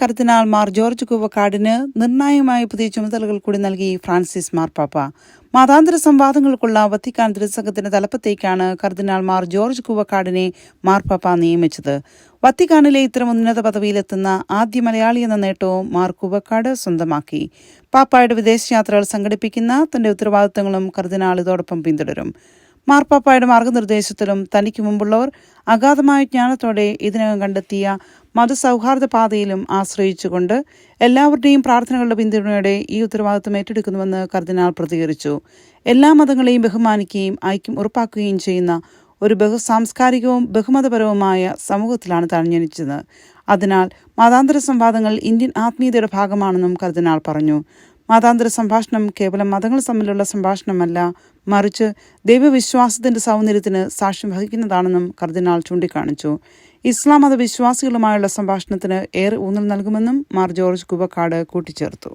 കർദിനാൾ Mar George കുവക്കാടിന് നിർണായകമായ പുതിയ ചുമതലകൾ കൂടി നൽകി ഫ്രാൻസിസ് മാർപ്പാപ്പ മതാന്തര സംവാദങ്ങൾക്കുള്ള വത്തിക്കാൻ ദൃസംഘത്തിന്റെ തലപ്പത്തേക്കാണ് കർദിനാൾ മാർ ജോർജ് കുവക്കാടിനെ മാർപ്പാപ്പ നിയമിച്ചത്. വത്തിക്കാനിലെ ഇത്തരം ഉന്നത പദവിയിലെത്തുന്ന ആദ്യ മലയാളി എന്ന നേട്ടവും മാർ കുവക്കാട് സ്വന്തമാക്കി. പാപ്പായുടെ വിദേശയാത്രകൾ സംഘടിപ്പിക്കുന്ന തന്റെ ഉത്തരവാദിത്തങ്ങളും കർദിനാൾ ഇതോടൊപ്പം പിന്തുടരും. മാർപ്പാപ്പായുടെ മാർഗനിർദ്ദേശത്തിലും തനിക്ക് മുമ്പുള്ളവർ അഗാധമായ ജ്ഞാനത്തോടെ ഇതിനകം കണ്ടെത്തിയ മതസൗഹാർദ്ദ പാതയിലും ആശ്രയിച്ചുകൊണ്ട് എല്ലാവരുടെയും പ്രാർത്ഥനകളുടെ പിന്തുണയോടെ ഈ ഉത്തരവാദിത്വം ഏറ്റെടുക്കുന്നുവെന്ന് കർദിനാൾ പ്രതികരിച്ചു. എല്ലാ മതങ്ങളെയും ബഹുമാനിക്കുകയും ഐക്യം ഉറപ്പാക്കുകയും ചെയ്യുന്ന ഒരു ബഹു സാംസ്കാരികവും ബഹുമതപരവുമായ സമൂഹത്തിലാണ് താൻ ജനിച്ചത്. അതിനാൽ മതാന്തര സംവാദങ്ങൾ ഇന്ത്യൻ ആത്മീയതയുടെ ഭാഗമാണെന്നും കർദിനാൾ പറഞ്ഞു. മതാന്തര സംഭാഷണം കേവലം മതങ്ങൾ തമ്മിലുള്ള സംഭാഷണമല്ല മറിച്ച് ദൈവവിശ്വാസത്തിന്റെ സൗന്ദര്യത്തിന് സാക്ഷ്യം വഹിക്കുന്നതാണെന്നും കർദിനാൾ ചൂണ്ടിക്കാണിച്ചു. ഇസ്ലാം മതവിശ്വാസികളുമായുള്ള സംഭാഷണത്തിന് ഏറെ ഊന്നൽ നൽകുമെന്നും മാർ ജോർജ് കുബക്കാട് കൂട്ടിച്ചേർത്തു.